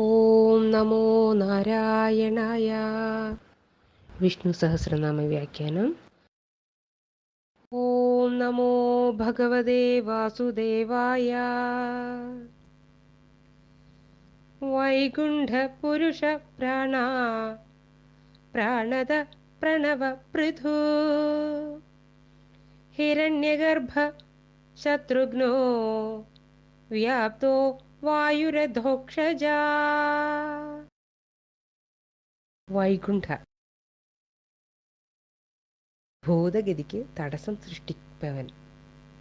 ഓം നമോ നാരായണായ. വിഷ്ണു സഹസ്രനാമ വ്യാഖ്യാനം. ഓം നമോ ഭഗവതേ വാസുദേവായ. വൈകുണ്ഠ പുരുഷ പ്രാണ പ്രാണത പ്രണവ പൃഥു. ഹിരണ്യഗർഭ ശത്രുഘ്നോ വ്യാപ്തോ വായുരധോക്ഷജ വൈകുണ്ഠ. ഭൂതഗതിക്ക് തടസ്സം സൃഷ്ടിപ്പവൻ.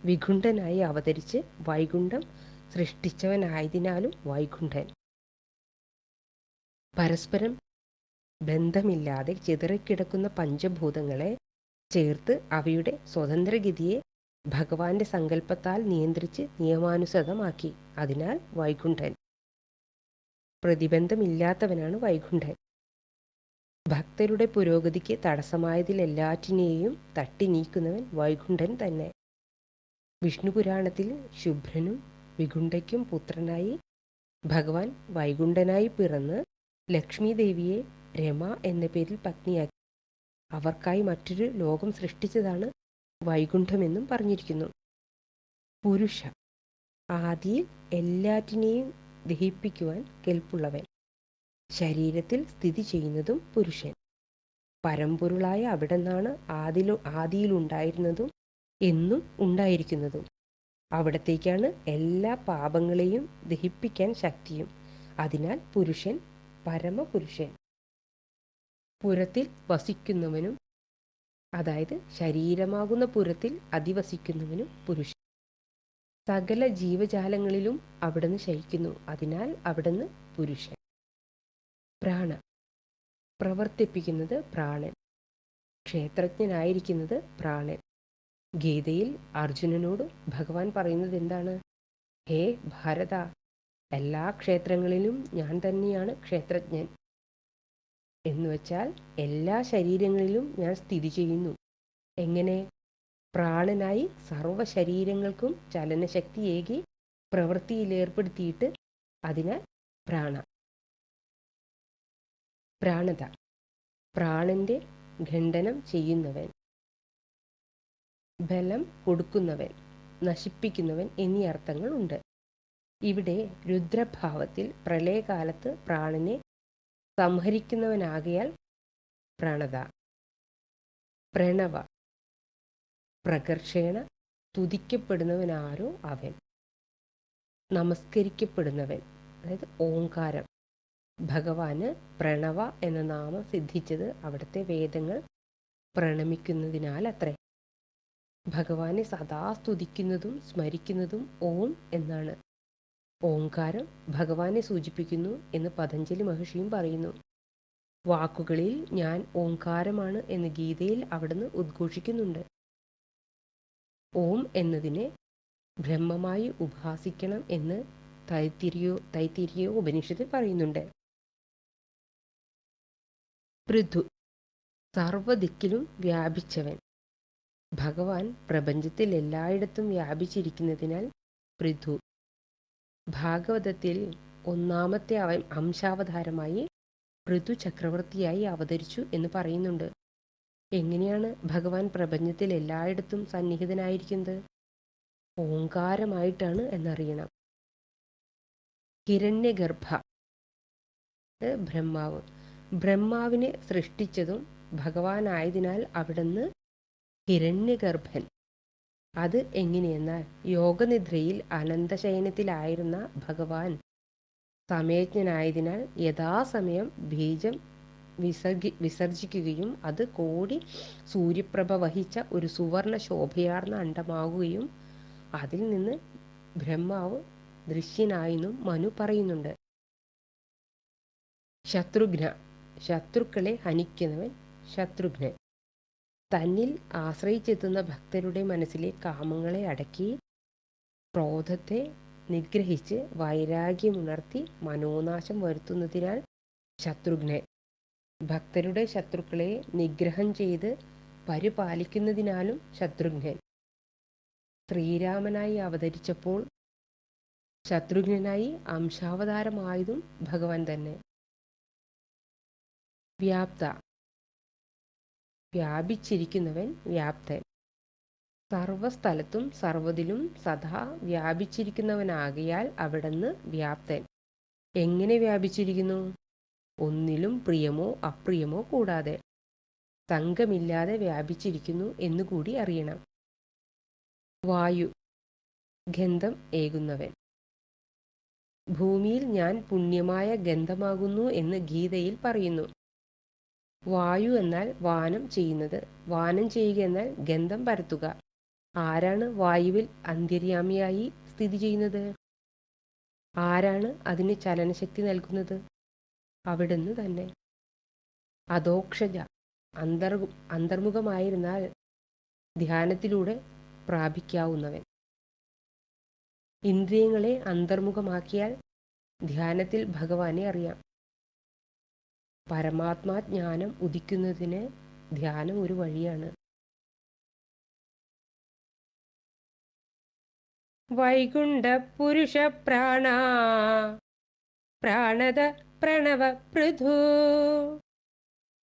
വികുണ്ഠനായി അവതരിച്ച് വൈകുണ്ഠം സൃഷ്ടിച്ചവനായതിനാലും വൈകുണ്ഠൻ. പരസ്പരം ബന്ധമില്ലാതെ ചിതറിക്കിടക്കുന്ന പഞ്ചഭൂതങ്ങളെ ചേർത്ത് അവയുടെ സ്വതന്ത്രഗതിയെ ഭഗവാന്റെ സങ്കല്പത്താൽ നിയന്ത്രിച്ച് നിയമാനുസൃതമാക്കി. അതിനാൽ വൈകുണ്ഠൻ. പ്രതിബന്ധമില്ലാത്തവനാണ് വൈകുണ്ഠൻ. ഭക്തരുടെ പുരോഗതിക്ക് തടസ്സമായതിലെല്ലാറ്റിനെയും തട്ടി നീക്കുന്നവൻ വൈകുണ്ഠൻ തന്നെ. വിഷ്ണു പുരാണത്തിൽ ശുഭ്രനും വികുണ്ഠയ്ക്കും പുത്രനായി ഭഗവാൻ വൈകുണ്ഠനായി പിറന്ന് ലക്ഷ്മി ദേവിയെ രമ എന്ന പേരിൽ പത്നിയാക്കി. അവർക്കായി മറ്റൊരു ലോകം സൃഷ്ടിച്ചതാണ് വൈകുണ്ഠമെന്നും പറഞ്ഞിരിക്കുന്നു. പുരുഷ. ആദിയിൽ എല്ലാറ്റിനെയും ദഹിപ്പിക്കുവാൻ കെൽപ്പുള്ളവൻ. ശരീരത്തിൽ സ്ഥിതി ചെയ്യുന്നതും പുരുഷൻ. പരമ്പൊരുളായ അവിടെ നിന്നാണ് ആദിലു ആദിയിലുണ്ടായിരുന്നതും എന്നും ഉണ്ടായിരിക്കുന്നതും. അവിടത്തേക്കാണ് എല്ലാ പാപങ്ങളെയും ദഹിപ്പിക്കാൻ ശക്തിയും. അതിനാൽ പുരുഷൻ പരമപുരുഷൻ. പുരത്തിൽ വസിക്കുന്നവനും അതായത് ശരീരമാകുന്ന പുരത്തിൽ അധിവസിക്കുന്നവനും പുരുഷൻ സകല ജീവജാലങ്ങളിലും അവിടുന്ന് ശയിക്കുന്നു. അതിനാൽ അവിടുന്ന് പുരുഷൻ. പ്രാണ. പ്രവർത്തിപ്പിക്കുന്നത് പ്രാണൻ. ക്ഷേത്രജ്ഞനായിരിക്കുന്നത് പ്രാണൻ. ഗീതയിൽ അർജുനനോട് ഭഗവാൻ പറയുന്നത് എന്താണ്? ഹേ ഭാരത എല്ലാ ക്ഷേത്രങ്ങളിലും ഞാൻ തന്നെയാണ് ക്ഷേത്രജ്ഞൻ. എന്നുവെച്ചാൽ എല്ലാ ശരീരങ്ങളിലും ഞാൻ സ്ഥിതി ചെയ്യുന്നു. എങ്ങനെ? പ്രാണനായി സർവ ശരീരങ്ങൾക്കും ചലനശക്തിയേകി പ്രവൃത്തിയിലേർപ്പെടുത്തിയിട്ട് അതിനെ പ്രാണ. പ്രാണത. പ്രാണന്റെ ഖണ്ഡനം ചെയ്യുന്നവൻ. ബലം കൊടുക്കുന്നവൻ. നശിപ്പിക്കുന്നവൻ എന്നീ അർത്ഥങ്ങൾ ഉണ്ട് ഇവിടെ രുദ്രഭാവത്തിൽ പ്രളയകാലത്ത് പ്രാണനെ സംഹരിക്കുന്നവനാകയാൽ പ്രണത പ്രണവ പ്രകർഷേണ തുതിക്കപ്പെടുന്നവനാരോ അവൻ നമസ്കരിക്കപ്പെടുന്നവൻ അതായത് ഓങ്കാരം ഭഗവാന് പ്രണവ എന്ന നാമം സിദ്ധിച്ചത് അവിടുത്തെ വേദങ്ങൾ പ്രണമിക്കുന്നതിനാൽ അത്രേ ഭഗവാനെ സദാ സ്തുതിക്കുന്നതും സ്മരിക്കുന്നതും ഓം എന്നാണ്. ഓങ്കാരം ഭഗവാനെ സൂചിപ്പിക്കുന്നു എന്ന് പതഞ്ജലി മഹർഷിയും പറയുന്നു. വാക്കുകളിൽ ഞാൻ ഓംകാരമാണ് എന്ന് ഗീതയിൽ അവിടുന്ന് ഉദ്ഘോഷിക്കുന്നുണ്ട്. ഓം എന്നതിനെ ബ്രഹ്മമായി ഉപാസിക്കണം എന്ന് തൈത്തിരിയോ തൈത്തിരിയോ ഉപനിഷത്തിൽ പറയുന്നുണ്ട്. പൃഥു സർവദിക്കിലും വ്യാപിച്ചവൻ. ഭഗവാൻ പ്രപഞ്ചത്തിൽ എല്ലായിടത്തും വ്യാപിച്ചിരിക്കുന്നതിനാൽ പൃഥു ഭാഗവതത്തിൽ ഒന്നാമത്തെ അവൻ അംശാവതാരമായി ഋതു ചക്രവർത്തിയായി അവതരിച്ചു എന്ന് പറയുന്നുണ്ട്. എങ്ങനെയാണ് ഭഗവാൻ പ്രപഞ്ചത്തിൽ എല്ലായിടത്തും സന്നിഹിതനായിരിക്കുന്നത്? ഓങ്കാരമായിട്ടാണ് എന്നറിയണം. ഹിരണ്യഗർഭ. ബ്രഹ്മാവ്. ബ്രഹ്മാവിനെ സൃഷ്ടിച്ചതും ഭഗവാനായതിനാൽ അവിടുന്ന് ഹിരണ്യഗർഭൻ. അത് എങ്ങനെയെന്നാൽ യോഗനിദ്രയിൽ അനന്തശയനത്തിലായിരുന്ന ഭഗവാൻ സമയജ്ഞനായതിനാൽ യഥാസമയം ബീജം വിസർജി വിസർജിക്കുകയും അത് കോടി സൂര്യപ്രഭ വഹിച്ച ഒരു സുവർണ ശോഭയാർന്ന അണ്ടമാകുകയും അതിൽ നിന്ന് ബ്രഹ്മാവ് ദൃശ്യനായെന്നും മനു പറയുന്നുണ്ട്. ശത്രുഘ്ന ശത്രുക്കളെ ഹനിക്കുന്നവൻ ശത്രുഘ്നൻ. തന്നിൽ ആശ്രയിച്ചെത്തുന്ന ഭക്തരുടെ മനസ്സിലെ കാമങ്ങളെ അടക്കി ക്രോധത്തെ നിഗ്രഹിച്ച് വൈരാഗ്യമുണർത്തി മനോനാശം വരുത്തുന്നതിനാൽ ശത്രുഘ്നൻ ഭക്തരുടെ ശത്രുക്കളെ നിഗ്രഹം ചെയ്ത് പരിപാലിക്കുന്നതിനാലും ശത്രുഘ്നൻ ശ്രീരാമനായി അവതരിച്ചപ്പോൾ ശത്രുഘ്നായി അംശാവതാരമായതും ഭഗവാൻ തന്നെ. വ്യാപ്ത വ്യാപിച്ചിരിക്കുന്നവൻ വ്യാപ്തൻ. സർവസ്ഥലത്തും സർവതിലും സദാ വ്യാപിച്ചിരിക്കുന്നവനാകയാൽ അവിടുന്ന് വ്യാപ്തൻ. എങ്ങനെ വ്യാപിച്ചിരിക്കുന്നു? ഒന്നിലും പ്രിയമോ അപ്രിയമോ കൂടാതെ. സംഘമില്ലാതെ വ്യാപിച്ചിരിക്കുന്നു എന്നുകൂടി അറിയണം. വായു ഗന്ധം ഏകുന്നവൻ. ഭൂമിയിൽ ഞാൻ പുണ്യമായ ഗന്ധമാകുന്നു എന്ന് ഗീതയിൽ പറയുന്നു. വായു എന്നാൽ വാനം ചെയ്യുന്നത്. വാനം ചെയ്യുക എന്നാൽ ഗന്ധം പരത്തുക. ആരാണ് വായുവിൽ അന്തര്യാമിയായി സ്ഥിതി ചെയ്യുന്നത്? ആരാണ് അതിന് ചലനശക്തി നൽകുന്നത്? അവിടുന്ന് തന്നെ. അതോക്ഷജ അന്തർ അന്തർമുഖമായിരുന്നാൽ ധ്യാനത്തിലൂടെ പ്രാപിക്കാവുന്നവൻ. ഇന്ദ്രിയങ്ങളെ അന്തർമുഖമാക്കിയാൽ ധ്യാനത്തിൽ ഭഗവാനെ അറിയാം. പരമാത്മാജ്ഞാനം ഉദിക്കുന്നതിന് ധ്യാനം ഒരു വഴിയാണ്. വൈകുണ്ഠ പുരുഷ പ്രാണ പ്രാണത പ്രണവ പൃഥു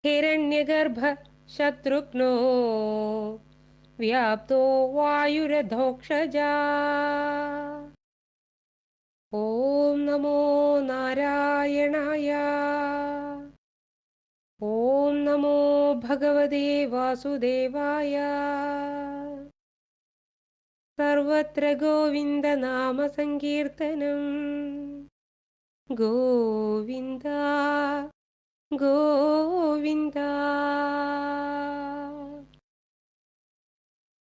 ഹിരണ്യഗർഭ ശത്രുഘ്നോ വ്യാപ്തോ വായുരധോക്ഷജ. ഓം നമോ നാരായണായ नमो भगवते वासुदेवाय। सर्वत्र गोविन्दनामसङ्कीर्तनम् गोविन्द गोविन्दा।